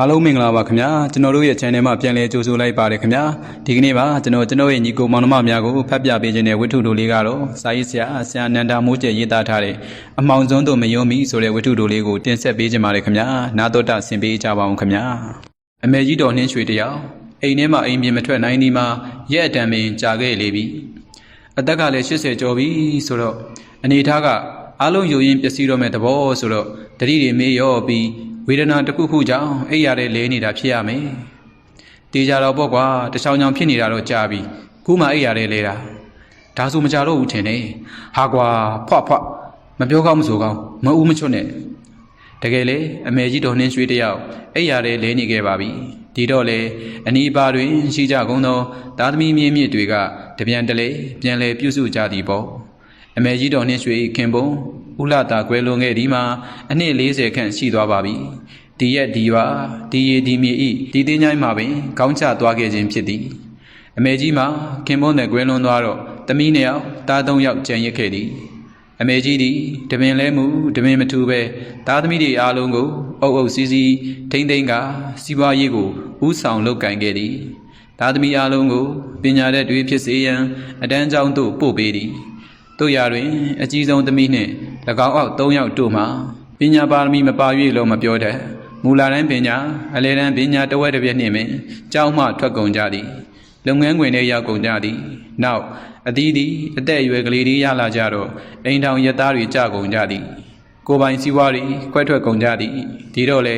အားလုံးမင်္ဂလာပါခင်ဗျာကျွန်တော်တို့ရဲ့ channel မှာပြန်လည်ကြိုဆိုလိုက်ပါတယ်ခင်ဗျာဒီကနေ့ပါကျွန်တော်ကျွန်တော်ရဲ့ညီကိုမောင်နှမများကိုဖတ်ပြပေးခြင်းတဲ့ဝတ္ထုတို့လေးကတော့စာရေးဆရာဆရာနန္ဒာမိုးကျရေးသားထားတဲ့အမောင်ဆုံးတို့မယုံမီဆိုတဲ့ဝတ္ထုတို့လေးကိုတင်ဆက်ပေးခြင်းပါတယ်ခင်ဗျာနာတော်တာဆင်ပေးကြပါအောင်ခင်ဗျာအမေကြီးတော်နှင်းရွှေတယောက်အိမ်ထဲမှာအိမ်ပြင်မထွက်နိုင်ဒီမှာရက်အတံပင်ကြာခဲ့လေပြီအသက်ကလည်း80ကျော်ပြီဆိုတော့အနေထားကအားလုံးယူရင်းပျက်စီးတော့မဲ့သဘောဆိုတော့တတိတွေမေးရောပြီး ဝေဒနာတစ်ခုခုကြောင့်အိပ်ရတဲ့လဲနေတာဖြစ်ရမယ်။တေးကြတော့ပေါ့ကွာတချောင်းချောင်းဖြစ်နေတာတော့ကြာပြီ။ခုမှအိပ်ရတဲ့လဲတာ။ဒါဆိုမကြတော့ဘူးထင်တယ်။ဟာကွာဖွာ့ဖွာ့မပြောကောင်းမဆိုကောင်းမဦးမချွတ်နဲ့။တကယ်လေအမေကြီးတော်နှင်းရွှေတယောက်အိပ်ရတဲ့လဲနေခဲ့ပါပြီ။ဒီတော့လေအနီးပါတွင်ရှိကြကုန်သောသားသမီးမြင့်မြင့်တွေကတပြန်တလေပြန်လဲပြုစုကြသည်ပေါ့။အမေကြီးတော်နှင်းရွှေခင်ပုံ ဥလတာကွယ်လွန်ခဲ့ဒီမှာအနှစ်40ခန့်ရှိသွားပါပြီဒီရက်ဒီပါဒီရီဒီမြေဤဒီတင်းချိုင်းမှာပင်ခေါင်းချသွားခဲ့ခြင်းဖြစ်သည်အမေကြီးမှာခင်ပွန်းနဲ့ကွယ်လွန်သွားတော့တမီးနှစ်ယောက်တားသုံးယောက်ကြံရစ်ခဲ့သည်အမေကြီးသည်တပင်လဲမှုတပင်မထူပဲသားသမီးတွေအားလုံးကိုအုပ်အုပ်စီးစီးထိမ့်သိမ့်ကစီးပွားရေးကိုဥဆောင်လုပ်ကင်ခဲ့သည်သားသမီးအားလုံးကိုပညာတတ်တွေဖြစ်စေရန်အတန်းကျောင်းသို့ပို့ပေးသည်တို့ရာတွင် အကြီးဆုံးသမီးနှင့်၎ င်းအောက်၃ယောက်တို့မှပညာပါရမီမပါ၍လို့မပြောတတ်မူလာတန်းပညာအလေတန်းပညာတဝက်တစ်ပြည့်နှင့်ပင်ကျောင်းမှထွက်ကုန်ကြသည်လုပ်ငန်းခွင်ထဲရောက်ကုန်ကြသည် နောက်အသီးသီးအသက်အရွယ်ကလေးတွေရလာကြတော့အိမ်ထောင်ရက်သားတွေကြကုန်ကြသည် ကိုပိုင်စည်းဝါးတွေခွဲထွက်ကုန်ကြသည်ဒီတော့လေ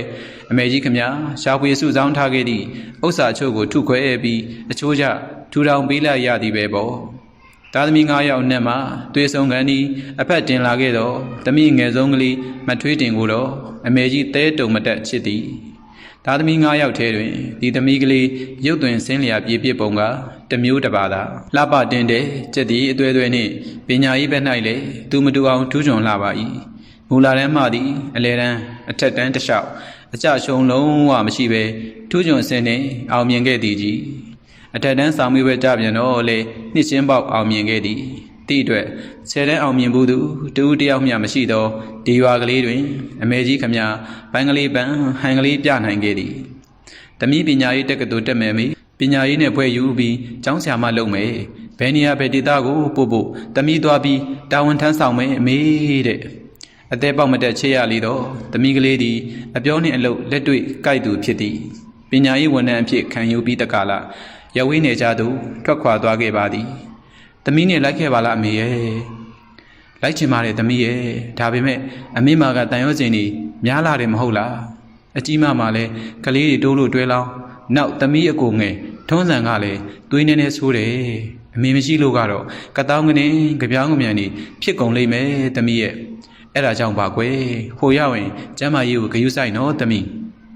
အမေကြီးခမရှားပွေစုဆောင်ထားခဲ့သည့်ဥစ္စာအချို့ကိုထုခွဲပြီးအချို့ကြထူထောင်ပေးလိုက်ရသည်ပဲပေါ့ သားသမီး9ယောက်နဲ့မှသွေးဆုံကန်ဒီအဖက်တင်လာခဲ့တော့သမီးငယ်ဆုံးကလေးမထွေးတင်ကိုတော့အမေကြီးတဲတုံမတက်ချစ်သည်သားသမီး9ယောက်ထဲတွင်ဒီသမီးကလေးရုပ်သွင်းဆင်းလျာပြေပြစ်ပုံကတမျိုးတစ်ပါးသာလှပတင်တဲ့စက်သည်အသွဲသွဲနှင့်ပညာရေးဘက်၌လည်းသူမတူအောင်ထူးချွန်လှပါ၏မူလာတန်းမှသည်အလဲတန်းအထက်တန်းတစ်လျှောက်အကြရှုံလုံးဝမရှိဘဲထူးချွန်စင်းနှင့်အောင်မြင်ခဲ့သည်ကြီး အထက်တန်းဆောင်မိဘကြပြန်တော့လေနှစ်ချင်းပေါက်အောင်မြင်ခဲ့သည်တိအတွက်ဆယ်တန်းအောင်မြင်ဘူးသူတူတယောက်မျှမရှိသောဒီရွာကလေးတွင် အမေကြီးခမဘိုင်းကလေးပန်းဟန်ကလေးပြနိုင်ခဲ့သည်တမိပညာရေးတက္ကသိုလ်တက်မယ်မိပညာရေးနဲ့ဖွဲ့ယူပြီးကျောင်းဆရာမလုပ်မယ်ဘယ်နေရာဘယ်ဒေသကိုပို့ဖို့တမိသွားပြီးတာဝန်ထမ်းဆောင်မယ်အမေတဲ့အသေးပေါက်မတက်ချေရလီတော့တမိကလေးသည်အပြောနှင့်အလုပ်လက်တွေ့ကြိုက်သူဖြစ်သည်ပညာရေးဝန်ထမ်းအဖြစ်ခံယူပြီးတက္ကလာ ရဝေးနေကြသူထွက်ခွာသွားခဲ့ပါသည်။သမီးနဲ့လိုက်ခဲ့ပါလားအမေရဲ့။လိုက်ချင်ပါတယ်သမီးရဲ့။ဒါပေမဲ့အမေမာကတန်ရောစင်နေများလာတယ်မဟုတ်လား။အကြီးမမှာလည်းကလေးတွေတိုးလို့တွဲလောင်းနောက်သမီးအကိုငယ်ထုံးစံကလည်းသွေးနေနေဆိုးတယ်။အမေမရှိလို့ကတော့ကတောင်းကနေကြပြောင်းကမြန်နေဖြစ်ကုန်လိမ့်မယ်သမီးရဲ့။အဲ့ဒါကြောင့်ပါကွယ်။ဟိုရောက်ရင်ကျမ်းမာရေးကိုဂယုစိုက်နော်သမီး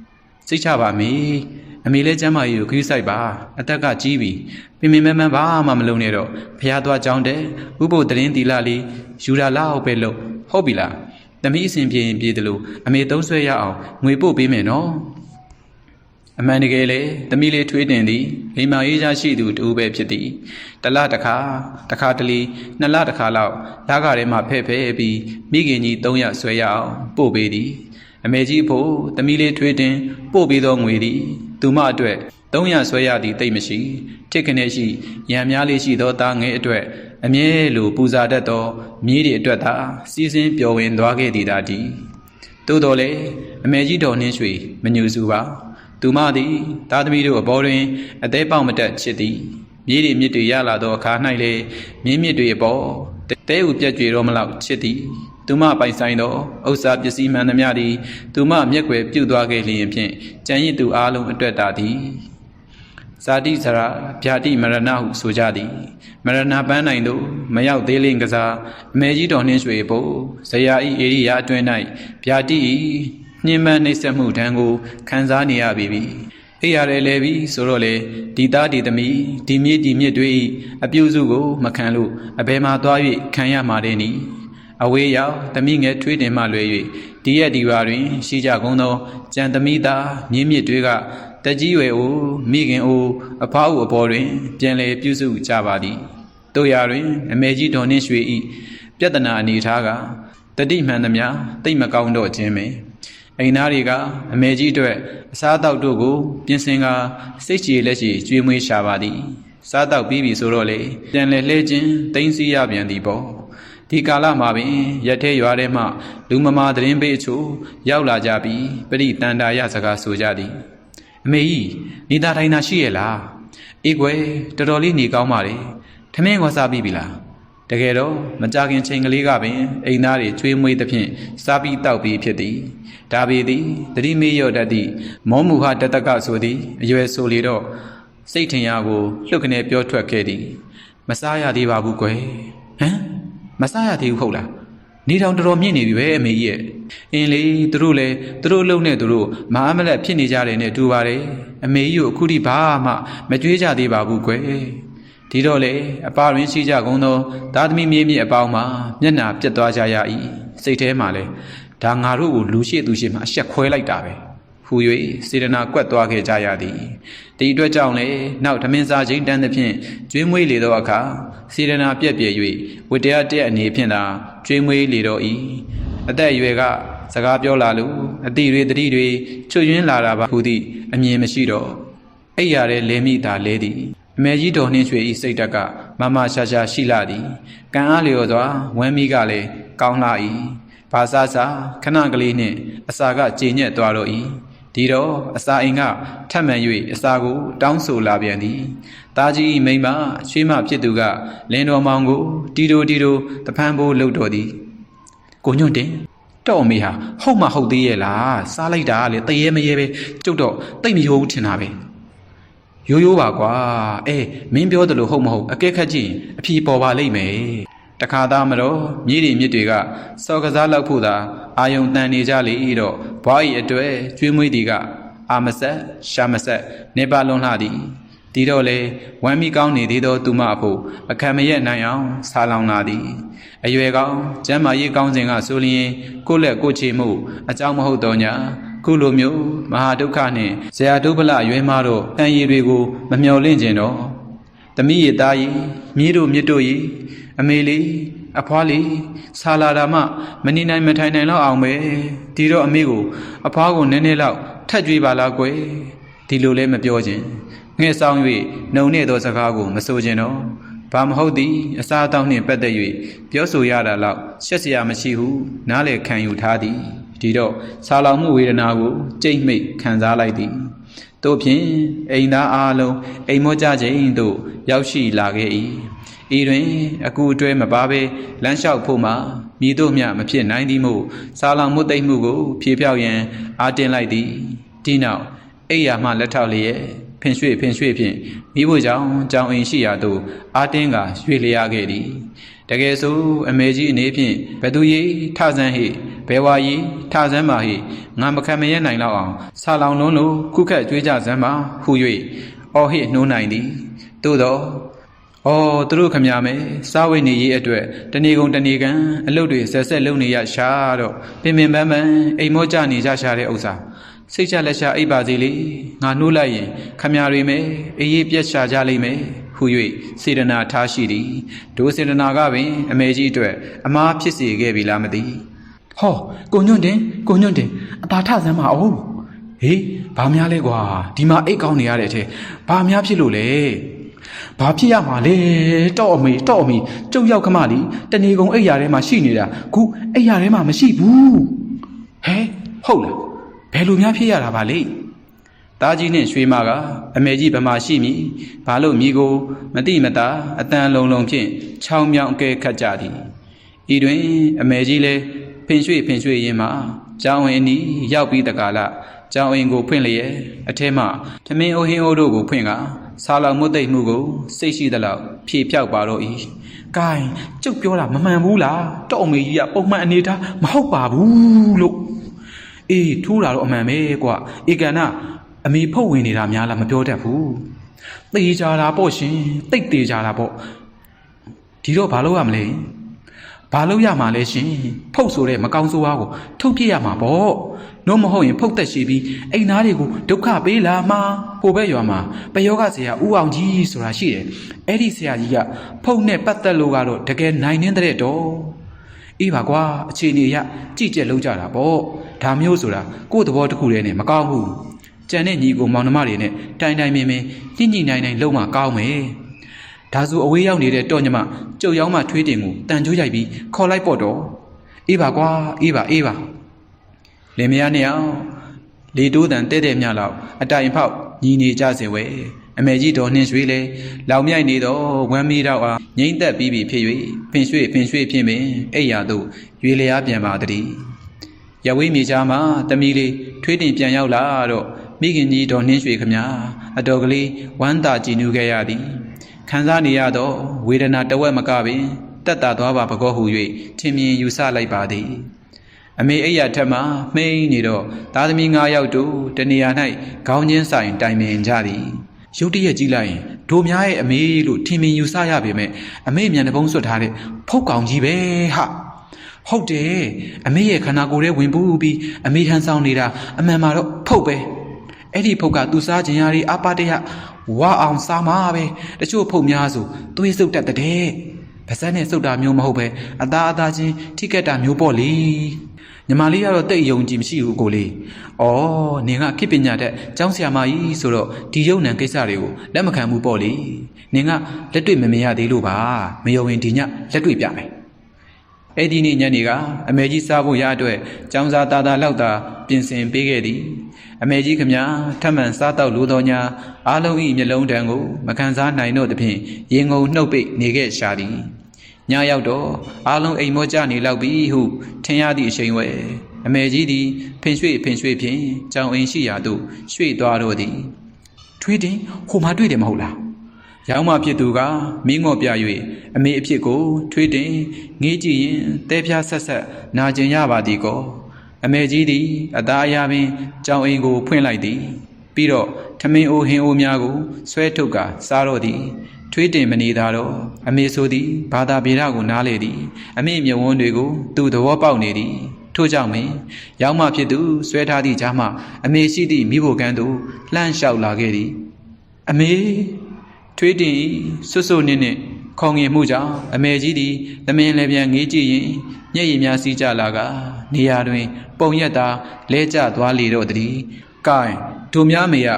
။စိတ်ချပါမေ။ အမေလည်းကျမ်းမာရေးကိုခရီးဆိုင်ပါအသက်ကကြီးပြီပင်ပင်မမန်းဘာမှမလုပ်နဲ့တော့ဖះသွားကြောင်းတဲ့ဥပုပ်တရင်တီလာလေးယူလာလောက်ပဲလို့ဟုတ်ပြီလားတမီးအစဉ်ပြေရင်ပြေတယ်လို့အမေသုံးဆွဲရအောင်ငွေပို့ပေးမယ်နော်အမှန်တကယ်လေတမီးလေးထွေးတင်သည်လိမ္မာရေးချရှိသူတူပဲဖြစ်သည်တလတခါတခါတလီနှစ်လတခါလောက်လာကထဲမှာဖဲ့ဖဲ့ပြီးမိခင်ကြီး300ဆွဲရအောင်ပို့ပေးသည်အမေကြီးဖို့တမီးလေးထွေးတင်ပို့ပေးသောငွေသည် သူမအတွက်300ဆွဲရသည့်တိတ်မရှိတစ်ခနဲ့ရှိရံများလေးရှိသောသားငယ်အတွက်အမြဲလိုပူဇာတတ်သောမြေးတွေအတွက်သာစီစဉ်ပျော်ဝင်သွားခဲ့သည်သာတည်းသို့တော်လည်းအမေကြီးတော်နှင်းရွှေမညူစုပါသူမသည်သားသမီးတို့အပေါ်တွင်အသေးပေါက်မတက်ချစ်သည်မြေးတွေမြစ်တွေရလာသောအခါ၌လေမြင်းမြစ်တွေအပေါ်တဲဥပြက်ကြွေတော့မလောက်ချစ်သည် သူမပိုင်ဆိုင်သောဥစ္စာပစ္စည်းမှန်သမျှသည်သူမမျက်ွယ်ပြုတ်သွားခဲ့လျင်ဖြင့်ကြံရည်သူအလုံးအတွက်တာသည်ဇာတိစရာဗျာတိမရဏဟုဆိုကြသည်မရဏပန်းနိုင်သို့မရောက်သေးလင်ကစားအမေကြီးတော်နှင်းရွှေဖို့ဇရာဤဧရိယာအတွင်း၌ဗျာတိညှင်းမနှိမ့်ဆက်မှုတန်းကိုခံစားနေရပြီပြီအိရတယ်လဲပြီဆိုတော့လေဒီသားဒီသမီးဒီမြစ်ဒီမြစ်တွေအပြုစုကို မခံလို့အဘယ်မှာသွား၍ခံရမှာတဲ့နီ အဝေးရောက်သမီးငယ်ထွေးတင်မှလွယ်၍ဒီရက်ဒီရွာတွင် ရှိကြကုန်သောကြံသမီးသားမြင့်မြစ်တွေကတကြီးရွယ်အိုမိခင်အိုအဖအုပ်အပေါ်တွင် ပြန်လည်ပြုစုကြပါသည်တို့ရာတွင် အမေကြီးဒေါ်နှင်းရွှေဤပြဿနာအနေထားကတတိမှန်သမျှတိတ်မကောင်းတော့ခြင်းပင်အိမ်သားတွေကအမေကြီးအတွက်အစားအသောက်တို့ကို ပြင်ဆင်ကစိတ်ကြည်လက်ရှိကျွေးမွေးရှာပါသည်စားတောက်ပြီးပြီဆိုတော့လေပြန်လေလှဲခြင်းတင်းစီရပြန်သည်ပေါ့ ဒီကာလမှာပင်ရက်ထဲရွာထဲမှလူမမာသတင်းပေးအချို့ရောက်လာကြပြီးပရိတန်တာရစကားဆိုကြသည်အမေကြီးနေသားထိုင်တာရှိရဲ့လားအေးကွယ်တော်တော်လေးနေကောင်းပါလေထမင်းကောစားပြီးပြီလားတကယ်တော့မကြခင်ချိန်ကလေးကပင်အိမ်သားတွေကျွေးမွေးသဖြင့်စားပြီးတောက်ပြီးဖြစ်သည်ဒါပေသည်တတိမေရော့တတ်သည့်မောမူဟတတကဆိုသည်အရွယ်ဆိုလေတော့စိတ်ထင်ရကိုလှုပ်ခနဲပြောထွက်ခဲ့သည် မစားရသေးပါဘူးကွယ်ဟမ် မစားရသေးဘူးဟုတ်လားနေတောင်တော်တော်မြင့်နေပြီပဲအမေကြီးရဲ့အင်းလေသူတို့လည်းသူတို့လုံနဲ့သူတို့မအားမလက်ဖြစ်နေကြတယ်နဲ့တူပါတယ်အမေကြီးကိုအခုထိဘာမှမကြွေးကြသေးပါဘူးကွယ်ဒီတော့လေအပါရင်းရှိကြကုန်သောသားသမီးမြေးမြေအပေါင်းမှာမျက်နာပြတ်သွားကြရ၏စိတ်ထဲမှာလဲဒါငါတို့ကိုလူရှိသူရှိမှအဆက်ခွဲလိုက်တာပဲ ဟူ၍စေတနာကွက်သွားခဲ့ကြရသည်ဒီအတွက်ကြောင့်လေနောက်ဓမင်းစားချင်းတန်းသဖြင့်ကျွေးမွေးလေသောအခါစေတနာပြက်ပြဲ၍ဝတ္တရားတဲ့အနေဖြင့်သာကျွေးမွေးလေတော့၏အသက်အရွယ်ကစကားပြောလာလို့အတိတွေတတိတွေချွတ်ယွင်းလာတာပါဟူသည့်အမြင်မရှိတော့အိပ်ရတဲ့လဲမိတာလဲသည်အမေကြီးတော်နှင်းရွှေဤစိတ်တက်ကမမရှာရှာရှိလာသည်ကံအားလျော်စွာဝမ်းမိကလည်းကောင်းလာ၏ဘာသာစာခဏကလေးနှင့်အစာကကြည်ညက်သွားတော့၏ ဒီတော့အစာအိမ်ကထပ်မံ၍အစာကို တောင်းဆိုလာပြန်သည်တာကြီး၏မိန်းမချွေးမဖြစ်သူကလင်းတော်မောင်ကိုတီတိုတီတိုတဖန်ဖို့လှုပ်တော်သည်ကိုညွန့်တင်တော့အမေဟာဟုတ်မှဟုတ်သေးရဲ့လားစားလိုက်တာကလေတရေမရေပဲကျုပ်တော့တိတ်မရိုးဘူးထင်တာပဲရိုးရိုးပါကွာအေးမင်းပြောတယ်လို့ဟုတ်မဟုတ်အကဲခတ်ကြည့်ရင်အဖြေပေါ်ပါလိမ့်မယ် တခါသားမတော့မြည်တွေမြစ်တွေကစော်ကစားလောက်ဖို့သာအာယုံတန်နေကြလေတော့ဘွားဤအတွေ့ကျွေးမွေးဒီကအာမဆက်ရှာမဆက်နေပါလွန်လှသည်ဒီတော့လေဝမ်းမီကောင်းနေသေးသောသူမအဖို့အခမ်းမရက်နိုင်အောင်ဆာလောင်လာသည်အရွယ်ကောင်းကျမ်းမာရေးကောင်းစဉ်ကဆိုလျင်ကိုယ့်လက်ကိုယ်ချေမှုအကြောင်းမဟုတ်တော့ညာခုလိုမျိုးမဟာဒုက္ခနှင့်ဇရာဒုဗလရွေးမတို့အံရည်တွေကိုမမျော်လင့်ကျင်တော့တမိရသားရီမြေးတို့မြစ်တို့ရီ အမေလေးအဖွားလေးဆာလာတာမှမနေနိုင်မထိုင်နိုင်တော့အောင်ပဲဒီတော့အမေကို အဖွားကိုနည်းနည်းလောက်ထက်ကြွေးပါလားကွယ်ဒီလိုလဲမပြောခြင်းငှဲ့ဆောင်၍နှုံနေသောစကားကိုမဆိုခြင်းတော့ဘာမဟုတ်သည်အစားအသောက်နှင့်ပတ်သက်၍ပြောဆိုရတာလောက်ရှက်စရာမရှိဟုနားလေခံယူထားသည်ဒီတော့ဆာလောင်မှုဝေဒနာကိုကြိတ်မိတ်ခံစားလိုက်သည်တို့ဖြင့်အိမ်သားအားလုံးအိမ်မောကြခြင်းသို့ရောက်ရှိလာခဲ့၏ ဤတွင်အကူအတွဲမပါဘဲလမ်းလျှောက်ဖို့မှမိတို့မျှမဖြစ်နိုင်သည်မို့ဆာလောင်မှုသိမ့်မှုကို ဖြေဖြောက်ရန်အားတင်လိုက်သည်ဒီနောက်အိယာမှလက်ထောက်လျက်ဖင်ရွှေ့ဖင်ရွှေ့ဖြင့်မိဖို့ကြောင့်ကြောင်အိမ်ရှိရာသို့အားတင်းကရွှေ့လျားခဲ့သည်တကယ်ဆိုအမေကြီးအနေဖြင့်ဘသူရေးထဆန်းဟိဘဲဝါရေးထဆန်းပါဟိငါမခံမရနိုင်တော့အောင်ဆာလောင်လုံးလိုခုခက်ကြွေးကြစမ်းပါဟူ၍အော်ဟိနှိုးနိုင်သည်သို့တော့။ အော်သူတို့ခမရမယ်စားဝိနေရေးအတွက်တဏီကုံတဏီကံအလုပ်တွေဆက်ဆက်လုပ်နေရရှာတော့ပင်ပင်ပန်းပန်းအိမ်မောကြနေကြရှာတဲ့ဥစ္စာစိတ်ချလက်ရှာအိပ်ပါစေလေငါနှိုးလိုက်ရင်ခမရတွေမယ်အေးရေးပြက်ရှာကြလိမ့်မယ်ဟူ၍စေတနာထားရှိသည်ဒိုစေတနာကပင်အမေကြီးအတွက်အမားဖြစ်စေခဲ့ပြီလားမသိဟောကိုညွန့်တင်ကိုညွန့်တင်အသာထစမ်းပါအောင်ဟေးဘာများလဲကွာဒီမှာအိတ်ကောင်းနေရတဲ့အထက်ဘာများဖြစ်လို့လဲ ဘာဖြစ်ရမှာလဲတော့အမေတော့အမေကျုပ်ရောက်ခမလीတဏီကုံအိပ်ရာထဲမှာရှိနေတာခုအိပ်ရာထဲမှာမရှိဘူးဟဲဟုတ်လားဘယ်လိုများဖြစ်ရတာပါလဲတားကြီးနဲ့ရွှေမကအမေကြီးဗမာရှိမည်ဘာလို့မိကိုမတိမတာအတန်လုံးလုံးဖြင့်ချောင်းမြောင်းအကဲခတ်ကြသည်ဤတွင် အမေကြီးလည်းဖင်ရွှေ့ဖင်ရွှေ့ရင်းမှာကျောင်းဝင်အနီးရောက်ပြီးတကာလကျောင်းအိမ်ကိုဖွင့်လျက်အထဲမှထမင်းအိုးဟင်းအိုးတို့ကိုဖွင့်က ဆာလောင်မွတ်သိမ့်မှုကိုစိတ်ရှိသလောက်ဖြေဖြောက်ပါတော့၏။ဂိုင်းကျုပ်ပြောတာမမှန်ဘူးလား။တော့အမေကြီးကပုံမှန်အနေထားမဟုတ်ပါဘူးလို့။အေးထိုးတာတော့အမှန်ပဲကွာ။ဧကန်နာအမေဖုတ်ဝင်နေတာများလားမပြောတတ်ဘူး။တေးကြတာပေါ့ရှင်။တိတ်တေးကြတာပေါ့။ဒီတော့ဘာလုပ်ရမလဲ။ ဘာလုပ်ရမှာလဲရှင်။ဖုတ်ဆိုတဲ့မကောင်းဆိုးဝါးကိုထုတ်ပြစ်ရမှာပေါ့။နို့မဟုတ်ရင်ဖုတ်သက်ရှိပြီးအိမ်သားတွေကိုဒုက္ခပေးလာမှာဟိုဘက်ရွာမှာပယောဂဆရာဦးအောင်ကြီးဆိုတာရှိတယ်။အဲ့ဒီဆရာကြီးကဖုတ်နဲ့ပတ်သက်လို့ကတော့တကယ်နိုင်နေတဲ့တော့။အေးပါကွာအခြေအနေရကြည့်ကြက်လုံးကြတာပေါ့။ဒါဒါမျိုးဆိုတာကိုယ့်သဘောတစ်ခုတည်းနဲ့မကောင်းဘူးကြံတဲ့ညီကိုမောင်နှမတွေနဲ့တိုင်တိုင်မင်းမင်းညှိညှိနိုင်နိုင်လုံးမကောင်းမယ် ဒါဆိုအဝေးရောက်နေတဲ့တော့ညမကြုတ်ရောင်းမှထွေးတင်ကိုတန်ကြိုးရိုက်ပြီးခေါ်လိုက်ပေါ့တော့အေးပါကွာအေးပါအေးပါလင်မယားနှစ်ယောက်လေတိုးတန်တဲ့တဲ့မြလောက်အတိုင်ဖောက်ညီနေကြစဉ်ဝဲအမေကြီးတော်နှင်းရွှေလေလောင်မြိုက်နေတော့ဝမ်းမီတော့အားငိမ့်သက်ပြီးပြီဖြစ်၍ဖင်ရွှေ့ဖင်ရွှေ့ဖြစ်ပင်အိယာတို့ရွေလျားပြန်ပါတည်းရဝေးမြေချာမှာတမီလေးထွေးတင်ပြန်ရောက်လာတော့မိခင်ကြီးတော်နှင်းရွှေခမညာအတော်ကလေးဝမ်းသာကြည်နူးခဲ့ရသည် ခံစားနေရသောဝေဒနာတဝက်မကပင်တက်တာသွားပါပကောဟု၍ထင်မြင်ယူဆလိုက်ပါသည်အမေအိယာထက်မှမှိန်နေတော့သားသမီး၅ယောက်တို့တနေရာ၌ခေါင်းချင်းဆိုင်တိုင်ပင်ကြသည်ရုတ်တရက်ကြည့်လိုက်ရင်ဒိုများရဲ့အမေလို့ထင်မြင်ယူဆရပေမဲ့အမေမြန်တပုံးဆွတ်ထားတဲ့ဖုတ်ကောင်ကြီးပဲဟာဟုတ်တယ်အမေရဲ့ခန္ဓာကိုယ်ထဲဝင်ပူးပြီးအမေဟန်ဆောင်နေတာအမှန်မှာတော့ဖုတ်ပဲအဲ့ဒီဖုတ်ကသူစားခြင်းရာတွေအပတရ ဝါအောင်စားမှာပဲတချို့ဖုတ်များဆိုသွေးစုပ်တတ်တဲ့ပါဇက်နဲ့စုပ်တာမျိုးမဟုတ်ပဲအသားအသားချင်းထိကက်တာမျိုးပေါ့လေညီမလေးကတော့တိတ်ယုံကြည်မရှိဘူးကိုလေး။အော်နင်ကခေတ်ပညာတတ်ကျောင်းဆရာမကြီးဆိုတော့ဒီယုံနံကိစ္စတွေကိုလက်မခံဘူးပေါ့လေ။နင်ကလက်တွေ့မမြင်ရသေးလို့ပါ။မယုံရင်ဒီညလက်တွေ့ပြမယ်။ အဲ့ဒီနေ့ညနေကအမေကြီးစားဖို့ရအတွက်ကျောင်းသားသားသားလောက်သာပြင်ဆင်ပေးခဲ့သည်။အမေကြီးခမညာထပ်မံစားတော့လိုတော်ညာအားလုံးဤမျက်လုံးတန်းကိုမခံစားနိုင်တော့သဖြင့်ရင်ငုံနှုတ်ပိတ်နေခဲ့ရှာသည်။ညရောက်တော့အားလုံးအိမ်မောကြနေလောက်ပြီဟုထင်ရသည့်အချိန်ဝဲအမေကြီးသည်ဖင်ရွှေ့ဖင်ရွှေ့ဖြင့်ကြောင်အိမ်ရှိရာသို့ရွှေ့သွားတော့သည်ထွေးတင်ဟိုမှာတွေ့တယ်မဟုတ်လား ရောင်းမဖြစ်သူကမင်းငော့ပြ၍အမေအဖြစ်ကို ထွေးတင်ငေးကြည့်ရင်တဲပြားဆက်ဆက်နာကျင်ရပါသည်ကောအမေကြီးသည်အသားအရာပင်ကြောင်အိမ်ကို ဖွင့်လိုက်သည် ပြီးတော့ထမင်းအိုးဟင်းအိုးများကိုဆွဲထုတ်ကစားတော့သည် ထွေးတင်မနေသာတော့အမေဆိုသည်ဘာသာပေရကိုနားလေသည်အမေမြဝန်းတွေကို သူ့သဘောပေါက်နေသည်ထို့ကြောင့်မင်းရောင်းမဖြစ်သူဆွဲထားသည့်ကြားမှအမေရှိသည့်မိဖို့ကန်းသို့လှမ်းလျှောက်လာခဲ့သည် အမေ ထွေးတင်ဆွတ်ဆွနစ်နစ်ခေါငင်မှုကြောင့်အမေကြီးသည်သမင်လည်းပြန်ငေးကြည့်ရင်မျက်ရည်များစီးကြလာကနေရာတွင် ပုံရက်သာလဲကျသွားလေတော့သည်။ကဲတို့များမေရ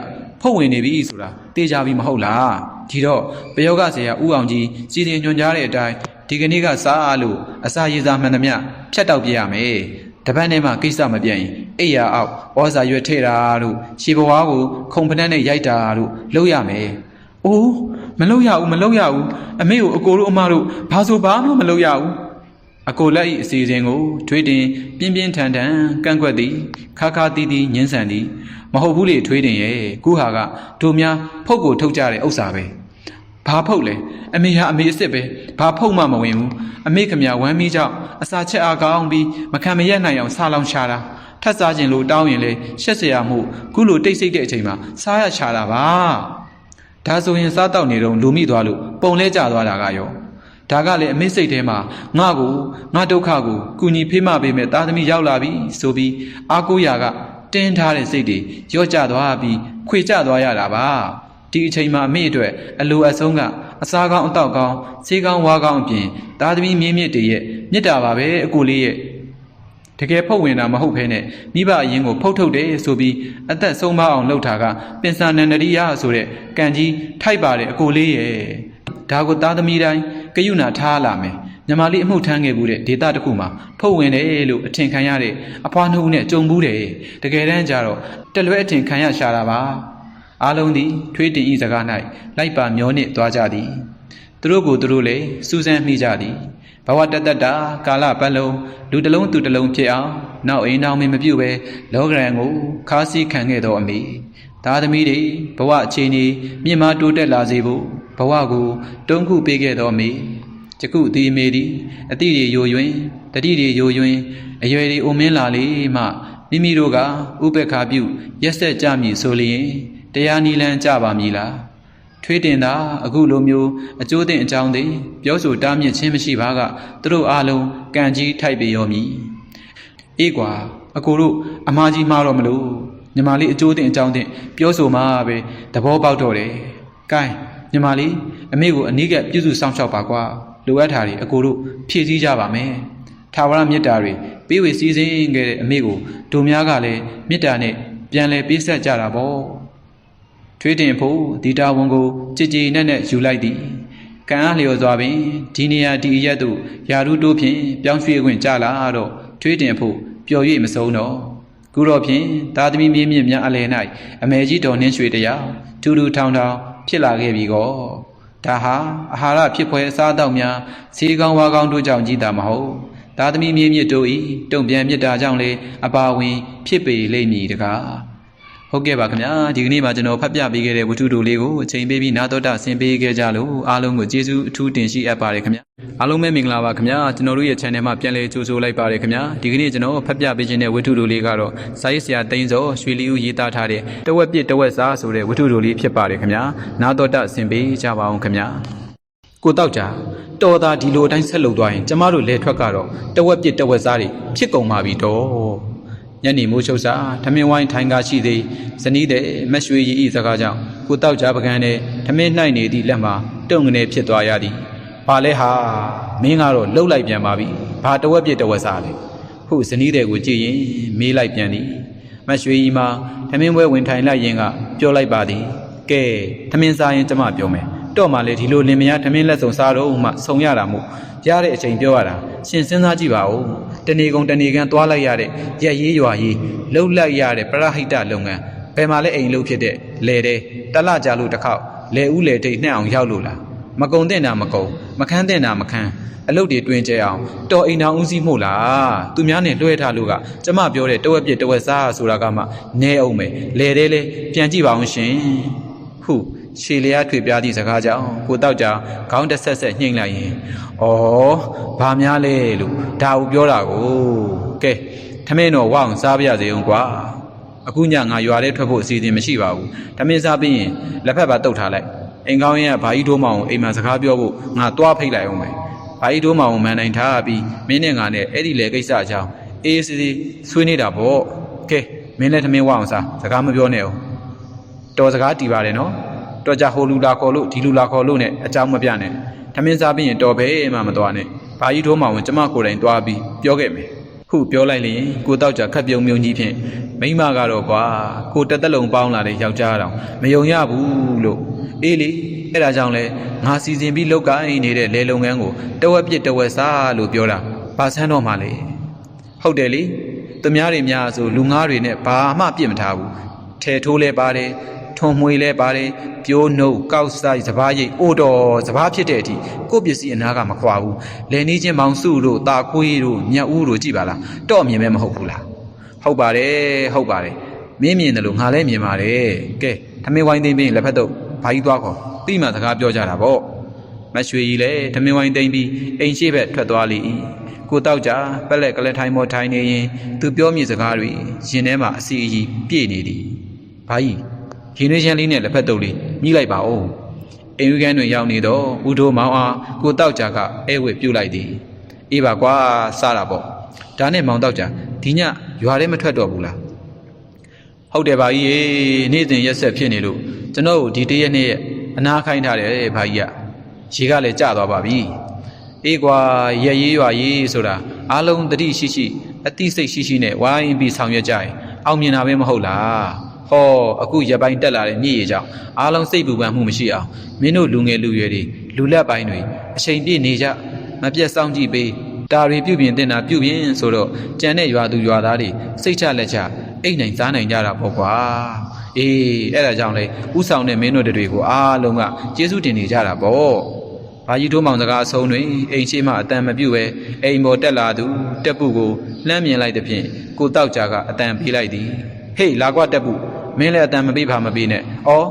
ဖုတ်ဝင်နေပြီဆိုတာတေးကြပြီမဟုတ်လား။ဒီတော့ပယောဂဆရာဦးအောင်ကြီးစီတင်ညွှန်ကြားတဲ့အတိုင်းဒီကနေ့ကစားလို့အစာရည်စားမှန်သမျှဖြတ်တောက်ပြရမယ်။တပတ်နဲ့မှကိစ္စမပြတ်ရင်အိယာအောက်ဩဇာရွက်ထဲ့တာတို့ရှီဘဝါကိုခုံဖနှက်နဲ့ရိုက်တာတို့လုပ်ရမယ်။ အိုးမလုပ်ရဘူးမလုပ်ရဘူးအမေကိုအကိုတို့အမတို့ဘာဆိုဘာမှမလုပ်ရဘူးအကိုလက်ဤအစီအစဉ်ကိုထွေးတင်ပြင်းပြင်းထန်ထန်ကန့်ကွက်သည်ခါခါတီးတီးညှင်းဆန်သည်မဟုတ်ဘူးလေထွေးတင်ရဲ့ခုဟာကတို့များဖုတ်ကိုထုတ်ကြတဲ့ဥစ္စာပဲဘာဖုတ်လဲအမေဟာအမေအစ်စ်ပဲဘာဖုတ်မှမဝင်ဘူးအမေခမရဝမ်းမီးကြောင့်အစာချက်အားကောင်းပြီးမခံမရက်နိုင်အောင်ဆာလောင်ချတာထပ်စားခြင်းလို့တောင်းရင်လေရှက်เสียမှုခုလိုတိတ်ဆိတ်တဲ့အချိန်မှာစားရချတာပါ ဒါဆိုရင်စားတော့နေတော့လူမိသွားလို့ပုံလဲကျသွားတာကရောဒါကလည်းအမေစိတ်ထဲမှာငါ့ကိုငါဒုက္ခကိုကုညီဖေးမပေးမဲ့သားသမီးရောက်လာပြီဆိုပြီးအာကိုရာကတင်းထားတဲ့စိတ်တွေရော့ကျသွားပြီးခွေကျသွားရတာပါဒီအချိန်မှာအမေအတွက်အလိုအဆုံးကအစားကောင်းအတော့ကောင်းဆေးကောင်းဝါကောင်းအပြင်သားသမီးမြင့်မြင့်တည်းရဲ့မြစ်တာပါပဲအကိုလေးရဲ့ တကယ်ဖုတ်ဝင်တာမဟုတ်ဘဲနဲ့မိဘအရင်ကိုဖုတ်ထုတ်တယ်ဆိုပြီးအသက်ဆုံးမအောင်လှုပ်တာကပင်စနန္ဒရိယဆိုတဲ့ကံကြီးထိုက်ပါတယ်အကိုလေးရဲ့ဒါကိုသားသမီးတိုင်းကယုဏထားလာမယ်ညီမလေးအမှုထမ်းခဲ့ဘူးတဲ့ဒေတာတစ်ခုမှာဖုတ်ဝင်တယ်လို့အထင်ခံရတဲ့အဖွားနှုတ်နဲ့ကြုံဘူးတယ်တကယ်တမ်းကျတော့တလွဲအထင်ခံရရှာတာပါအားလုံးသည်ထွေးတင်ဤစကား၌လိုက်ပါမျောနှင့်သွားကြသည် သူတို့ကိုသူတို့လည်းစူးစမ်းမိကြသည်ဘဝတတ္တတာကာလပတ်လုံးလူတစ်လုံးသူတစ်လုံးဖြစ်အောင်နောက်အိမ်နောက်မင်းမပြုတ်ပဲလောကရန်ကိုခါးစည်းခံခဲ့သောအမိသားသမီးတွေဘဝအခြေအနေမြင့်မားတိုးတက်လာစေဖို့ဘဝကိုတုံးခုပေးခဲ့သောအမိကျကုအသည်အမေသည်အတိတွေယိုယွင်တတိတွေယိုယွင်အရွယ်တွေအုံမင်းလာလေမှမိမိတို့ကဥပက္ခပြုရက်ဆက်ကြမည်ဆိုလျင်တရားနီလန်းကြပါမည်လား ထွေးတင်တာအခုလိုမျိုးအကျိုးတင်အကြောင်းတွေပြောဆိုတားမြစ်ခြင်းမရှိပါကသူတို့အားလုံးကံကြီးထိုက်ပေရောမည်အေးကွာအကိုတို့အမားကြီးမှားတော့မလို့ညီမလေးအကျိုးတင်အကြောင်းတင်ပြောဆိုမှပဲသဘောပေါက်တော့တယ်။ကဲညီမလေးအမေကိုအနည်းကပြုစုစောင့်ရှောက်ပါကွာလိုအပ်တာတွေအကိုတို့ဖြည့်ဆည်းကြပါမယ်။ထထာဝရမေတ္တာတွေပေးဝေစည်းစိမ်ခဲ့တဲ့အမေကိုတို့များကလည်းမေတ္တာနဲ့ပြန်လဲပေးဆက်ကြတာပေါ့ ထွေးတင်ဖို့ဒီတာဝန်ကိုကြည်ကြည်နဲ့နဲ့ယူလိုက်သည်ကံအားလျော်စွာပင်ဒီနေရာဒီအရက်သို့ယာရုတိုးဖြင့်ပြောင်းရွှေ့ခွင့်ကြလာတော့ထွေးတင်ဖို့ပျော်၍မဆုံးတော့ခုတော့ဖြင့်သာသမီမြေမြင့်များအလယ်၌အမေကြီးတော်နှင်းရွှေတရာထူထူထောင်ထောင်ဖြစ်လာခဲ့ပြီကောဒါဟာအာဟာရဖြစ်ဖွယ်အစားအသောက်များစီကောင်းဝါကောင်းတို့ကြောင့်ကြီးတာမဟုတ်သာသမီမြေမြင့်တို့ဤတုံပြန်မြစ်တာကြောင့်လေအပါဝင် ဖြစ်ပေလိမ့်မည်တကား ဟုတ်ကဲ့ပါခင်ဗျာဒီကနေ့မှာကျွန်တော်ဖတ်ပြပေးခဲ့တဲ့ဝတ္ထုတို့လေးကိုအချိန်ပေးပြီးနာတော်တာဆင်ပေးခဲ့ကြလို့အားလုံးကိုကျေးဇူးအထူးတင်ရှိအပ်ပါတယ်ခင်ဗျာအားလုံးပဲမင်္ဂလာပါခင်ဗျာကျွန်တော်တို့ရဲ့ channel မှာပြန်လည်ကြိုဆိုလိုက်ပါတယ်ခင်ဗျာဒီကနေ့ကျွန်တော်ဖတ်ပြပေးခြင်းတဲ့ဝတ္ထုတို့လေးကတော့စာရေးဆရာတိန်းစောရွှေလီဦးရေးသားထားတဲ့တဝက်ပြစ်တဝက်စားဆိုတဲ့ဝတ္ထုတို့လေးဖြစ်ပါတယ်ခင်ဗျာနာတော်တာဆင်ပေးကြပါအောင်ခင်ဗျာကိုတောက်ကြတော်သားဒီလိုအတိုင်းဆက်လုပ်သွားရင်ကျမတို့လဲထွက်ကတော့တဝက်ပြစ်တဝက်စားတွေဖြစ်ကုန်ပါပြီတော့ ညနေမိုးချုပ်စာထမင်းဝိုင်းထိုင်ကားရှိသည်ဇနီးတဲ့မက်ရွှေရီဤစကားကြောင့်ကိုတောက်ကြပကံနဲ့ထမင်းနှိုက်နေသည့်လက်မှာတုံငနေဖြစ်သွားရသည်။ဘာလဲဟာမင်းကတော့လှုပ်လိုက်ပြန်ပါပြီ။ဘာတဝက်ပြစ်တဝက်စားလဲ။ဟုတ်ဇနီးတဲ့ကိုကြည့်ရင်မေးလိုက်ပြန်သည်။မက်ရွှေရီမှာထမင်းပွဲဝင်ထိုင်လိုက်ရင်ကပြောလိုက်ပါသည်။ကဲထမင်းစားရင်ကျမပြောမယ်။ တော့မှလေဒီလိုလင်မယားထမင်းလက်စုံစားတော့မှဆုံရတာမို့ရတဲ့အချိန်ပြောရတာရှင်စဉ်းစားကြည့်ပါဦးတဏီကုံတဏီကန်သွားလိုက်ရတဲ့ရက်ရေးရွာရေးလှုပ်လိုက်ရတဲ့ပရဟိတလုပ်ငန်းဘယ်မှာလဲအိမ်လုပ်ဖြစ်တဲ့လေတဲ့တလကြလို့တစ်ခေါက်လေဦးလေတိတ်နှက်အောင်ရောက်လို့လားမကုံတဲ့တာမကုံမခန်းတဲ့တာမခန်းအလုပ်တွေတွင်ကျဲအောင်တော်အိမ်တော်ဦးစီးမို့လားသူများနဲ့လွှဲထားလို့ကကျမပြောတဲ့တဝက်ပြစ်တဝက်စားဆိုတာကမှနဲအောင်မယ်လေတဲ့လေပြန်ကြည့်ပါအောင်ရှင်ဟု ရှည်လျားထွေပြားသည့်စကားကြောင့်ကိုတောက်ကြခေါင်းတစ်ဆက်ဆက်ညှိမ့်လိုက်ရင်ဩဘာများလဲလို့ဒါကိုပြောတာကိုကဲထမင်းတော့ဝအောင်စားပြရစေအောင်ကွာအခုညငါရွာထဲထွက်ဖို့အစီအစဉ်မရှိပါဘူးထမင်းစားပြီးရင်လက်ဖက်ပါတုတ်ထားလိုက်အိမ်ကောင်းရင်ကဘာကြီးထိုးမအောင်အိမ်မှာစကားပြောဖို့ငါသွားဖိတ်လိုက်အောင်မယ်ဘာကြီးထိုးမအောင်မန်နိုင်ထားပြီးမင်းနဲ့ငါနဲ့အဲ့ဒီလေကိစ္စအကြောင်းအေးစီစီဆွေးနေတာပေါ့ကဲမင်းလည်းထမင်းဝအောင်စားစကားမပြောနဲ့အောင်တော်စကားတီးပါတယ်နော် တော့ကြဟိုလူလာခေါ်လို့ဒီလူလာခေါ်လို့ ਨੇ အကြောင်းမပြနဲ့ထမင်းစားပြီးရင်တော်ပဲမှမသွားနဲ့ဘာကြီးထိုးမှဝင်ကျမကိုယ်တိုင်သွားပြီးပြောခဲ့မယ်ခုပြောလိုက်လျင်ကိုတောက်ကြခက်ပြုံမြုံကြီးဖြင့်မိမကတော့ကွာကိုတက်တက်လုံးပေါင်းလာတဲ့ယောက်ျားတောင်မယုံရဘူးလို့အေးလေအဲ့ဒါကြောင့်လဲငါစီစဉ်ပြီးလောက်ကိုင်းနေတဲ့လေလုံငန်းကိုတဝက်ပြစ်တဝက်စားလို့ပြောတာဘာဆန်းတော့မှလဲဟုတ်တယ်လေသူများတွေများဆိုလူငါးတွေနဲ့ဘာမှပြစ်မထားဘူးထဲထိုးလဲပါတယ် ထုံမွေလဲပါတယ်ပြိုးနှုတ်ကောက်ဆိုင်စပားရိတ်အိုတော်စပားဖြစ်တဲ့အထိကိုယ့်ပစ္စည်းအနာကမခွာဘူးလယ်နေချင်းမောင်စုတို့တာခွေးတို့မြတ်ဦးတို့ကြည်ပါလားတော့မြင်မဲမဟုတ်ဘူးလားဟုတ်ပါတယ်ဟုတ်ပါတယ်မင်းမြင်တယ်လို့ငါလည်းမြင်ပါတယ်ကဲထမင်းဝိုင်းသိမ့်ပြီးလက်ဖက်တော့ဘာကြီးသွားခေါ်တိမှစကားပြောကြတာပေါ့မရွှေကြီးလည်းထမင်းဝိုင်းသိမ့်ပြီးအိမ်ရှိဘက်ထွက်သွားလေ၏ကိုတောက်ကြပက်လက်ကလေးထိုင်မော်ထိုင်နေရင်သူပြောမိစကားတွေရင်ထဲမှာအစီအီပြည့်နေသည်ဘာကြီး ရင်းနှီးချမ်းလေးနဲ့လက်ဖက်တုပ်လေးမြည်လိုက်ပါဦးအိမ်ယူကန်းတွင်ရောက်နေတော့ဦးတို့မောင်အားကိုတောက်ကြကအဲဝဲပြုတ်လိုက်သည်အေးပါကွာစတာပေါ့ဒါနဲ့မောင်တောက်ကြဒီညရွာထဲမထွက်တော့ဘူးလားဟုတ်တယ်ပါကြီးရေနေ့စဉ်ရက်ဆက်ဖြစ်နေလို့ကျွန်တော်တို့ဒီတရက်နေ့ရက်အနာခိုင်းထားတယ်ဘာကြီးကရေကလည်းကျသွားပါပြီအေးကွာရက်ရေးရွာရေးဆိုတာအားလုံးတတိရှိရှိအသိစိတ်ရှိရှိနဲ့ဝိုင်းပြီးဆောင်ရွက်ကြရင်အောင်မြင်တာပဲမဟုတ်လား ဟောအခုရပိုင်းတက်လာတဲ့မြည်ရကြောင့်အားလုံးစိတ်ပူပန်မှုမရှိအောင်မင်းတို့လူငယ်လူရွယ်တွေလူလက်ပိုင်းတွေအချိန်ပြည့်နေကြမပြတ်စောင့်ကြည့်ပေးတာတွေပြုပြင်တင်တာပြုပြင်ဆိုတော့ကြံတဲ့ရွာသူရွာသားတွေစိတ်ချလက်ချအိတ်နိုင်စားနိုင်ကြတာပေါ့ကွာအေးအဲ့ဒါကြောင့်လေဥဆောင်တဲ့မင်းတို့တွေကိုအားလုံးကကျေးဇူးတင်နေကြတာပေါ့ဘာကြီးထိုးမောင်စကားအဆုံးတွင်အိမ်ရှိမှအတန်မပြုတ်ပဲအိမ်ပေါ်တက်လာသူတက်ပုကိုလှမ်းမြင်လိုက်တဲ့ဖြင့်ကိုတောက်ကြကအတန်ပေးလိုက်သည်ဟေးလာကွတက်ပု မင်းလည်းအတန်မပေးပါမပေးနဲ့။အော်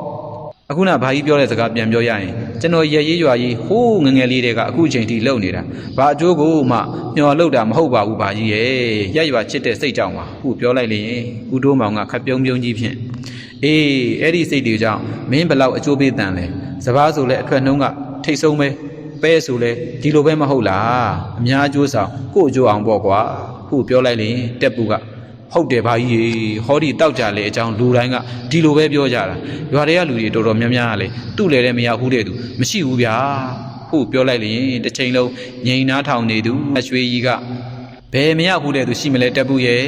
အခုနဘာကြီးပြောတဲ့စကားပြန်ပြောရရင်ကျွန်တော်ရရေးရွာရေးဟိုးငငယ်လေးတွေကအခုချိန်ထိလုံနေတာ။ဘာအကျိုးကိုမှမျော်လို့တာမဟုတ်ပါဘူးဘာကြီးရဲ့။ရက်ရွာချစ်တဲ့စိတ်ကြောင့်ပါ။ခုပြောလိုက်လေဦးတိုးမောင်ကခပ်ပြုံးပြုံးကြီးဖြင့်အေးအဲ့ဒီစိတ်တွေကြောင့်မင်းဘလောက်အကျိုးပေးတန်လဲ။စပားဆိုလဲအထွက်နှုံးကထိတ်ဆုံးပဲ။ပဲဆိုလဲဒီလိုပဲမဟုတ်လား။အများအကျိုးဆောင်ကို့အကျိုးအောင်ပေါ့ကွာ။ခုပြောလိုက်လေတက်ပူက ဟုတ်တယ်ဗျာကြီးရေဟောဒီတောက်ကြလေအကြောင်းလူတိုင်းကဒီလိုပဲပြောကြတာရွာတွေကလူတွေတော်တော်များများကလေသူ့လေလည်းမရဘူးတဲ့သူမရှိဘူးဗျာဟုတ်ပြောလိုက်လေတစ်ချိန်လုံးငိန်နာထောင်နေသူအရွှေကြီးကဘယ်မရဘူးတဲ့သူရှိမလဲတက်ဘူးရဲ့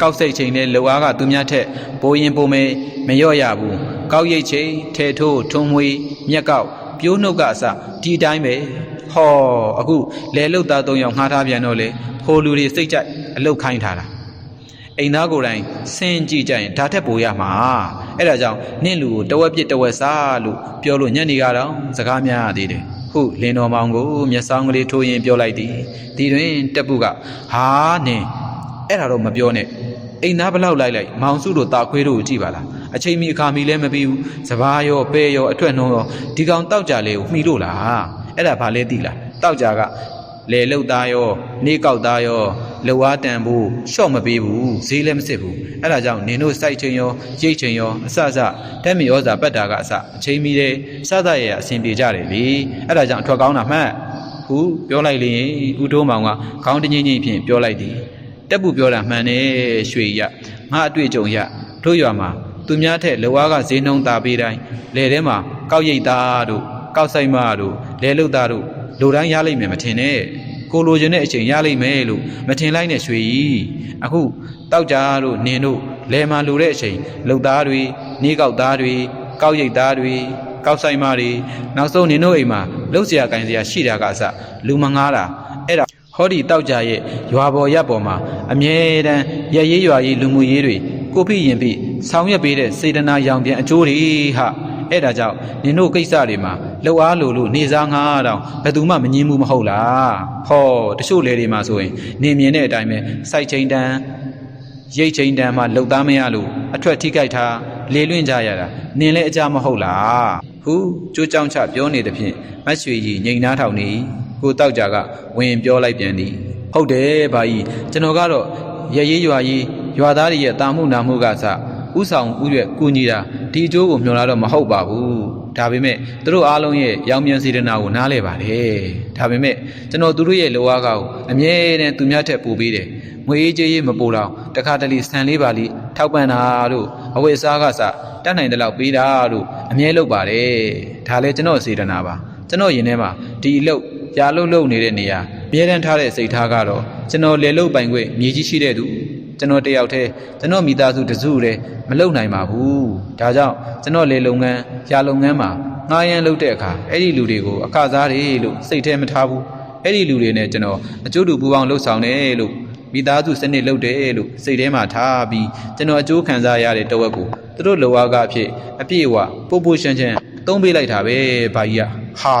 ကောက်စိတ်ချိန်နဲ့လောအားကသူများထက်ပိုရင်ပိုမဲမလျော့ရဘူးကောက်ရိတ်ချိန်ထဲထိုးထုံမွေမြက်ကောက်ပြိုးနှုတ်ကအစဒီအတိုင်းပဲဟောအခုလဲလုတ်သား၃ယောက်ငှားထားပြန်တော့လေဟိုလူတွေစိတ်ကြိုက်အလုတ်ခိုင်းထားတာ အိမ်သားကိုယ်တိုင်စင်ကြည့်ကြရင်ဒါထက်ပိုရမှာအဲ့ဒါကြောင့်နင့်လူကိုတဝက်ပြစ်တဝက်စားလို့ပြောလို့ညက်နေကတော့စကားများရသေးတယ်ဟုလင်းတော်မောင်ကိုမျက်စောင်းကလေးထိုးရင်ပြောလိုက်သည်ဒီတွင်တက်ပုကဟာနင်အဲ့ဒါတော့မပြောနဲ့အိမ်သားဘလောက်လိုက်လိုက်မောင်စုတို့တာခွေးတို့ကိုကြည့်ပါလားအချိန်မီအခါမီလည်းမပြီးဘူးစပားရောပဲရောအထွတ်နှုံးရောဒီကောင်တောက်ကြလေးကိုမှီလို့လားအဲ့ဒါဘာလဲသိလားတောက်ကြက လေလုတ်သားရောနေကောက်သားရောလောဝါတန်ဖို့ရှော့မပေးဘူးဈေးလည်းမစစ်ဘူးအဲ့ဒါကြောင့်နင်တို့စိုက်ချိန်ရောရိတ်ချိန်ရောအစအစတက်မီဩဇာပတ်တာကအစအချိန်မီတယ်စသရဲ့အဆင်ပြေကြတယ်လေအဲ့ဒါကြောင့်အထွက်ကောင်းတာမှတ်ဟုပြောလိုက်လေဦးတိုးမောင်ကခေါင်းတငိမ့်ငိမ့်ဖြင့်ပြောလိုက်သည်တက်ပူပြောတာမှန်တယ်ရွှေရငါအတွေ့အကြုံရတို့ရွာမှာသူများထက်လောဝါကဈေးနှုန်းတာပေးတိုင်းလေထဲမှာကောက်ရိတ်သားတို့ကောက်ဆိုင်မတို့လဲလုတ်သားတို့ လူတိုင်းရလိမ့်မယ်မထင်နဲ့ ကိုလိုချင်တဲ့အချိန်ရလိမ့်မယ်လို့မထင်လိုက်နဲ့ရွှေကြီးအခုတောက်ကြတို့နင်တို့လဲမာလိုတဲ့အချိန်လုံသားတွေနေကောက်သားတွေကောက်ရိတ်သားတွေကောက်ဆိုင်မတွေနောက်ဆုံးနင်တို့အိမ်မှာလှုပ်เสียကင်เสียရှိတာကအစလူမငားတာအဲ့ဒါဟောဒီတောက်ကြရဲ့ရွာပေါ်ရပ်ပေါ်မှာအမြဲတမ်းရရေးရွာရေးလူမှုရေးတွေကိုဖိရင်ဖိဆောင်ရွက်ပေးတဲ့စေတနာရောင်ပြန်အကျိုးတွေဟာ အဲ့ဒါကြောင့်နင်တို့ကိစ္စတွေမှာလှုပ်အားလို့လို့နေစားငါးတောင်ဘယ်သူမှမငင်းဘူးမဟုတ်လားဟောတချို့လေတွေမှာဆိုရင်နေမြင်တဲ့အတိုင်းပဲစိုက်ချိန်တန်းရိတ်ချိန်တန်းမှလှုပ်သားမရလို့အထွက်ထိခိုက်တာလေလွင့်ကြရတာနင်လည်းအကြမဟုတ်လားဟူကြိုးကြောင်ချပြောနေသဖြင့်မတ်ရွှေကြီးငိန်နာထောင်နေကိုတောက်ကြကဝင်ပြောလိုက်ပြန်သည်ဟုတ်တယ်ဘာကြီးကျွန်တော်ကတော့ရရေးရွာရေးရွာသားတွေရဲ့တာမှုနာမှုကစ ဥဆောင်ဥရွက်ကူညီတာဒီအကျိုးကိုမျှော်လာတော့မဟုတ်ပါဘူးဒါပေမဲ့သူတို့အားလုံးရဲ့ရောင်မြန်စေတနာကိုနားလဲပါတယ်ဒါပေမဲ့ကျွန်တော်သူတို့ရဲ့လောအားကောက်အမြဲတမ်းသူများထက်ပိုပေးတယ်ငွေအေးကြေးရေးမပိုတော့တခါတလေဆန်လေးပါလိထောက်ပံ့တာတို့အဝတ်အစားကစတတ်နိုင်တဲ့လောက်ပေးတာတို့အမြဲလုပ်ပါတယ်ဒါလည်းကျွန်တော်စေတနာပါကျွန်တော်ရင်ထဲမှာဒီအလုပ်ရာလုပ်လုပ်နေတဲ့နေရာအမြဲတမ်းထားတဲ့စိတ်ထားကတော့ကျွန်တော်လေလုတ်ပိုင်ခွင့်မြေကြီးရှိတဲ့သူ ကျွန်တော်တယောက်တည်းကျွန်တော်မိသားစုတစုတည်းမလုပ်နိုင်ပါဘူးဒါကြောင့်ကျွန်တော်လေလုပ်ငန်းရာလုပ်ငန်းမှာငှားရမ်းလုပ်တဲ့အခါအဲ့ဒီလူတွေကိုအခစားတွေလို့စိတ်ထဲမထားဘူးအဲ့ဒီလူတွေနဲ့ကျွန်တော်အကျိုးတူပူပေါင်းလှုပ်ဆောင်တယ်လို့မိသားစုစနစ်လုပ်တယ်လို့စိတ်ထဲမှာထားပြီးကျွန်တော်အကျိုးခံစားရတဲ့တဝက်ကိုသူတို့လောအားကအဖြစ်အပြည့်အဝပို့ပို့ရှင်းရှင်းသုံးပေးလိုက်တာပဲဘာကြီးကဟာ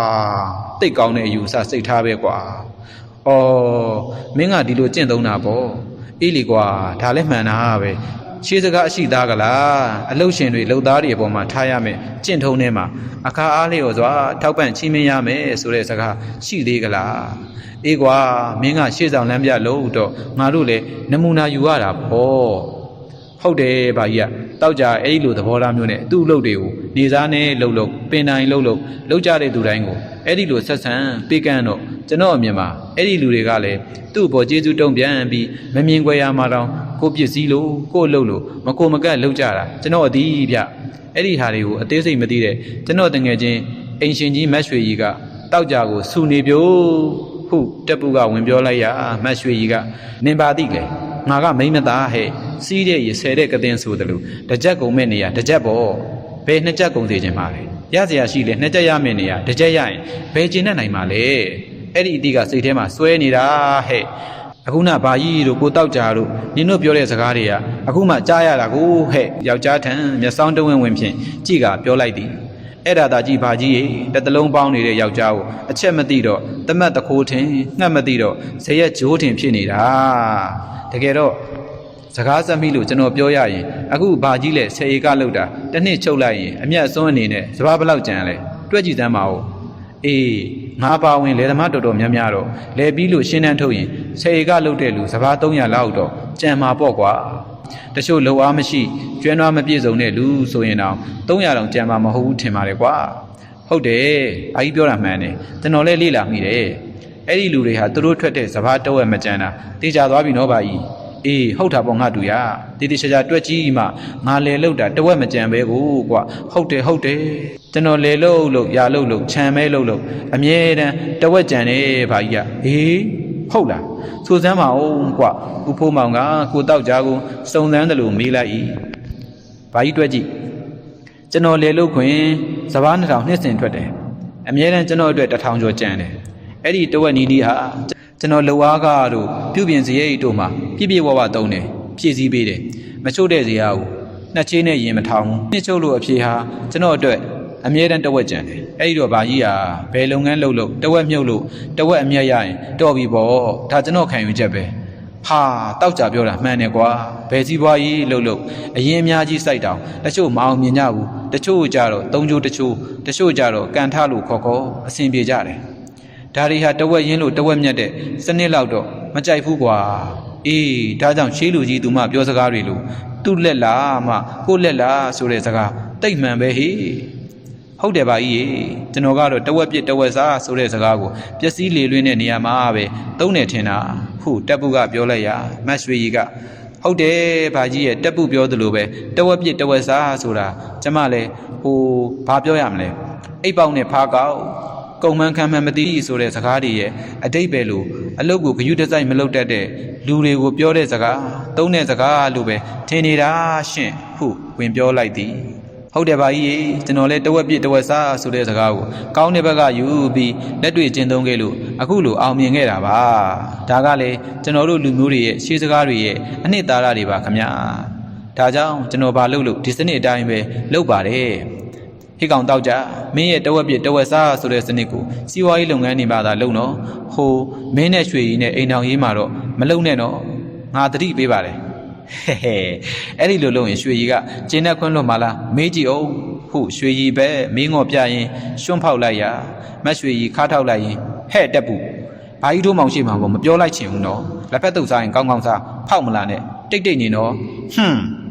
တိတ်ကောင်းတဲ့အယူဆစိတ်ထားပဲကွာ။အော်မင်းကဒီလိုကျင့်သုံးတာပေါ့။ အေးလေကွာဒါလည်းမှန်တာပဲ။ရှေးစကားအရှိသားကလားအလုတ်ရှင်တွေလုံသားတွေအပေါ်မှာထားရမယ်ကျင့်ထုံးထဲမှာအခါအားလျော်စွာထောက်ပံ့ချီးမင်းရမယ်ဆိုတဲ့စကားရှိသေးကလား။အေးကွာမင်းကရှေ့ဆောင်လမ်းပြလို့တော့ငါတို့လည်းနမူနာယူရတာပေါ့။ဟုတ်တယ်ဗျာကြီးက တောက်ကြအဲ့ဒီလိုသဘောထားမျိုးနဲ့သူ့အလုပ်တွေကိုနေစားနဲ့လှုပ်လှုပ်ပင်တိုင်းလှုပ်လှုပ်လှုပ်ကြတဲ့သူတိုင်းကိုအဲ့ဒီလိုဆက်ဆံပေးကမ်းတော့ကျွန်တော်အမြင်မှာအဲ့ဒီလူတွေကလည်းသူ့အပေါ်ကျေးဇူးတုံ့ပြန်ပြီးမမြင်ခွဲရမှာတော့ကိုပစ္စည်းလို့ကိုအလုပ်လို့မကိုမကတ်လှုပ်ကြတာကျွန်တော်အသီးဗျအဲ့ဒီဟာတွေကိုအသေးစိတ်မသိတဲ့ကျွန်တော်တငယ်ချင်းအိမ်ရှင်ကြီးမတ်ရွှေကြီးကတောက်ကြကိုစူနေပြို့ဟုတက်ပုကဝင်ပြောလိုက်ရမတ်ရွှေကြီးကနင်ပါသိလေငါကမိမ့်မသားဟဲ့ စီးတဲ့ရေဆယ်တဲ့ကတဲ့ဆိုတယ်လို့တကြက်ကုံမဲ့နေရတကြက်ပေါ့ဘယ်နှစ်ကြက်ကုံသေးခြင်းပါလဲရစရာရှိလေနှစ်ကြက်ရမယ့်နေရတကြက်ရရင်ဘယ်ကျင်နဲ့နိုင်မှာလဲအဲ့ဒီအတိကစိတ်ထဲမှာစွဲနေတာဟဲ့အခုနဘာကြီးတို့ကိုတောက်ကြတို့နင်တို့ပြောတဲ့စကားတွေကအခုမှကြားရတာကိုဟဲ့ယောက်ျားထံမျက်စောင်းတဝင်းဝင်ဖြင့်ကြည်ကပြောလိုက်သည်အဲ့ဒါသာကြည်ဘာကြီးရေတစ်တလုံးပေါင်းနေတဲ့ယောက်ျားကိုအချက်မသိတော့တမတ်တခိုးထင်ငှက်မသိတော့ဇရက်ဂျိုးထင်ဖြစ်နေတာတကယ်တော့ စကားစမိလို့ကျွန်တော်ပြောရရင်အခုဘာကြီးလဲဆယ်ဧကလောက်တာတစ်နှစ်ချုပ်လိုက်ရင်အမျက်အစွန်းအနေနဲ့စဘာဘလောက်ကြံလဲတွက်ကြည့်သမ်းပါဦးအေးငါပါဝင်လေသမားတော်တော်များများတော့လဲပြီးလို့ရှင်းတန်းထုတ်ရင်ဆယ်ဧကလောက်တဲ့လူစဘာ300လောက်တော့ကြံမှာပေါ့ကွာတချို့လုံအားမရှိကျွမ်းနွားမပြည့်စုံတဲ့လူဆိုရင်တော့300တောင်ကြံမှာမဟုတ်ဘူးထင်ပါတယ်ကွာဟုတ်တယ်ဘာကြီးပြောတာမှန်တယ်ကျွန်တော်လည်းလေ့လာမိတယ်အဲ့ဒီလူတွေဟာသူတို့ထွက်တဲ့စဘာတော့ဝက်မကြံတာတေချာသွားပြီနော်ဘာကြီး အေးဟုတ်တာပေါ့ငါတူရတေတေချာချာတွက်ကြည့်မှငါလေလောက်တာတဝက်မကြံပဲကိုကွာဟုတ်တယ်ဟုတ်တယ်ကျွန်တော်လေလို့လို့ရာလို့လို့ခြံမဲလို့လို့အမြဲတမ်းတဝက်ကြံတယ်ဘာကြီးကအေးဟုတ်လားဆိုစမ်းပါဦးကွဦးဖိုးမောင်ကကိုတောက်ကြားကိုစုံစမ်းတယ်လို့မေးလိုက်၏ဘာကြီးတွက်ကြည့်ကျွန်တော်လေလုတ်ခွင်စပားနှစ်ထောင်နှစ်စင်ထွက်တယ်အမြဲတမ်းကျွန်တော်အတွက်တစ်ထောင်ကျော်ကျန်တယ်အဲ့ဒီတဝက်နီးဒီဟာ ကျွန်တော်လောအားကားတို့ပြုပြင်စရိတ်တို့မှာပြည့်ပြည့်ဝဝတုံးတယ်ဖြည့်ဆည်းပေးတယ်မချို့တဲ့စရာကိုနှစ်ချင်းနဲ့ရင်မထောင်ဘူးနှစ်ချုပ်လို့အဖြေဟာကျွန်တော်အတွက်အမြဲတမ်းတဝက်ကြံတယ်အဲ့ဒီတော့ဗာကြီးဟာဘယ်လုပ်ငန်းလုပ်လို့တဝက်မြုပ်လို့တဝက်အမြတ်ရရင်တော်ပြီပေါ့ဒါကျွန်တော်ခံယူချက်ပဲဟာတောက်ကြပြောတာမှန်တယ်ကွာဘယ်စီးပွားကြီးလုပ်လို့အရင်အများကြီးစိုက်တောင်တချို့မအောင်မြင်ကြဘူးတချို့ကြတော့သုံးချိုးတချို့တချို့ကြတော့ကန်ထလို့ခေါ်ခေါ်အဆင်ပြေကြတယ် ဒါတွေဟာတဝက်ရင်းလို့တဝက်မြတ်တဲ့စနစ်လောက်တော့မကြိုက်ဘူးကွာအေးဒါကြောင့်ရှေးလူကြီးသူမပြောစကားတွေလို့သူ့လက်လားမှကိုယ့်လက်လားဆိုတဲ့စကားတိတ်မှန်ပဲဟေ့ဟုတ်တယ်ပါကြီးရေကျွန်တော်ကတော့တဝက်ပြစ်တဝက်စားဆိုတဲ့စကားကိုပျက်စီးလေလွင့်တဲ့နေရာမှာပဲသုံးနေထင်တာဟုတက်ပုကပြောလိုက်ရမတ်ရွှေကြီးကဟုတ်တယ်ဘာကြီးရဲ့တက်ပုပြောသလိုပဲတဝက်ပြစ်တဝက်စားဆိုတာကျမလည်းဟိုဘာပြောရမလဲအိပ်ပေါက်နဲ့ဖားကောက် ကုံမှန်းခံမှန်းမသိဆိုတဲ့စကားတွေရဲ့အတိတ်ပဲလို့အလုတ်ကိုဂယုတစိုက်မလုပ်တတ်တဲ့လူတွေကိုပြောတဲ့စကားသုံးတဲ့စကားလို့ပဲထင်နေတာရှင့်ဟုဝင်ပြောလိုက်သည်ဟုတ်တယ်ပါကြီးရေကျွန်တော်လည်းတဝက်ပြစ်တဝက်စားဆိုတဲ့စကားကိုကောင်းတဲ့ဘက်ကယူပြီးလက်တွေ့ကျင့်သုံးခဲ့လို့အခုလိုအောင်မြင်ခဲ့တာပါဒါကလည်းကျွန်တော်တို့လူမျိုးတွေရဲ့ရှေးစကားတွေရဲ့အနှစ်သာရတွေပါခင်ဗျာဒါကြောင့်ကျွန်တော်ဘာလုပ်လို့ဒီစနစ်အတိုင်းပဲလုပ်ပါတယ် ဟိကောင်တောက်ကြမင်းရဲ့တဝက်ပြစ်တဝက်စားဆိုတဲ့စနစ်ကိုစီးပွားရေးလုပ်ငန်းတွေမှာသာလုပ်နော်ဟိုမင်းနဲ့ရွှေကြီးနဲ့အိမ်တော်ရေးမှာတော့မလုပ်နဲ့နော်ငါတတိပေးပါတယ်ဟဲ့ဟဲ့အဲ့ဒီလိုလုပ်ရင်ရွှေကြီးကကျင်းနဲ့ခွန်းလွတ်မလားမေးကြည့်အောင်ဟုရွှေကြီးပဲမင်းငေါ်ပြရင်ရွှွန့်ဖောက်လိုက်ရမတ်ရွှေကြီးခါထောက်လိုက်ရင်ဟဲ့တက်ပူဘာကြီးတို့မောင်ရှိမှာပေါ့မပြောလိုက်ချင်ဘူးနော်လက်ဖက်တုပ်စားရင်ကောင်းကောင်းစားဖောက်မလားနဲ့တိတ်တိတ်နေနော်ဟွန်း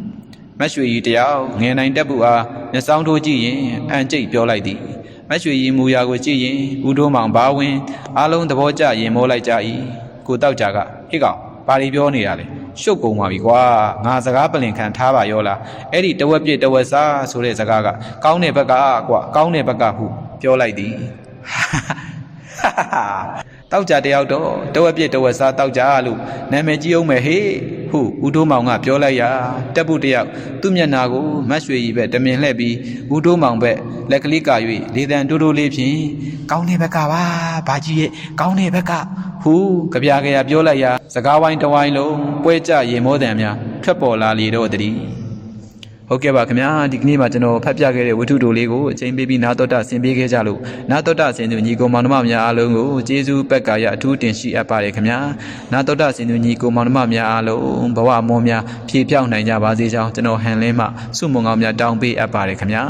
မတ်ရွှေကြီးတယောက်ငယ်နိုင်တက်ပူအားမျက်စောင်းထိုးကြည့်ရင်အန်ကျိတ်ပြောလိုက်သည်မတ်ရွှေကြီးမူရာကိုကြည့်ရင်ဦးတို့မောင်ဘာဝင်အားလုံးသဘောကျရင်မောလိုက်ကြ၏ကိုတောက်ကြကဟိကောင်ဘာတွေပြောနေတာလဲရှုပ်ကုန်ပါပြီကွာငါစကားပလင်ခံထားပါရောလားအဲ့ဒီတဝက်ပြစ်တဝက်စားဆိုတဲ့စကားကကောင်းတဲ့ဘက်ကကွာကောင်းတဲ့ဘက်ကဟုပြောလိုက်သည် တောက်ကြတယောက်တော့တဝက်ပြစ်တဝက်စားတောက်ကြလို့နာမည်ကြီးအောင်မယ်ဟေ့ဟုဦးတိုးမောင်ကပြောလိုက်ရာတက်ပုတယောက်သူ့မျက်နာကိုမတ်ရွှေကြီးပဲတမင်လှည့်ပြီးဦးတိုးမောင်ဘက်လက်ကလေးကာ၍လေတံတိုးတိုးလေးဖြင့်ကောင်းတဲ့ဘက်ကပါဘာကြီးရဲ့ကောင်းတဲ့ဘက်ကဟူကြပြကြရပြောလိုက်ရာစကားဝိုင်းတစ်ဝိုင်းလုံးပွဲကြရေမောတံများထွက်ပေါ်လာလေတော့တည်း ဟုတ်ကဲ့ပါခင်ဗျာဒီကနေ့မှာကျွန်တော်ဖတ်ပြခဲ့တဲ့ဝတ္ထုတိုလေးကိုအချိန်ပေးပြီးနာတော်တာဆင်ပေးခဲ့ကြလို့နာတော်တာဆင်သူညီကိုမောင်နှမများအားလုံးကိုကျေးဇူးပက္ကာယအထူးတင်ရှိအပ်ပါတယ်ခင်ဗျာနာတော်တာဆင်သူညီကိုမောင်နှမများအားလုံးဘဝမွန်များဖြည့်ဖြောင်းနိုင်ကြပါစေကြောင်းကျွန်တော်ဟန်လင်းမှဆုမွန်ကောင်းများတောင်းပေးအပ်ပါတယ်ခင်ဗျာ